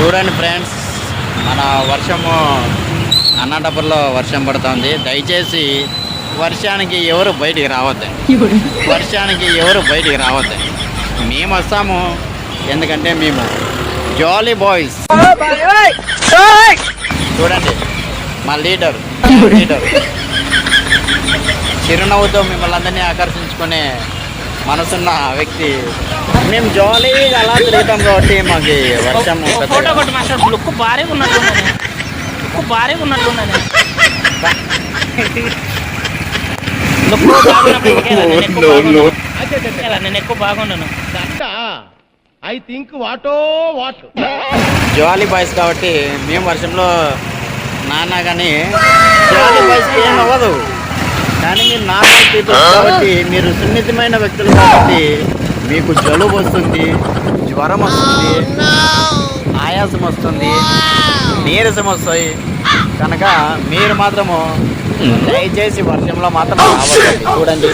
చూడండి ఫ్రెండ్స్ మన వర్షము అన్నటప్పుల్లో వర్షం పడుతుంది. దయచేసి వర్షానికి ఎవరు బయటికి రావద్దండి వర్షానికి ఎవరు బయటికి రావద్దండి మేము వస్తాము ఎందుకంటే మేము జాలీ బాయ్స్ చూడండి మా లీడర్ లీడర్. చిరునవ్వుతో మిమ్మల్ని అందరినీ ఆకర్షించుకునే మనసున్న వ్యక్తి. మేము జాలీగా అలా తిరుగుతాం కాబట్టి మాకు వర్షం ఫోటో కొట్టి మాస్టర్ లుక్ భారీగా ఉన్నట్లున్నది. లుక్ భారీగా ఉన్నట్లున్నది. లుక్ నేను ఎక్కువ బాగున్నాను. ఇంకేలా, నేను ఎక్కువ బాగున్నాను ఐ థింక్ వాటో వాట్? జాలీ బాయ్స్ కాబట్టి మేము వర్షంలో నాన్న కానీ జాలీ బాయ్స్కి ఏం అవ్వదు. మీరు నార్మల్ కాబట్టి మీరు సున్నితమైన వ్యక్తులు కాబట్టి మీకు జలుబు వస్తుంది జ్వరం వస్తుంది ఆయాసం వస్తుంది నీరసం వస్తాయి. కనుక మీరు మాత్రము దయచేసి వర్షంలో మాత్రం చూడండి.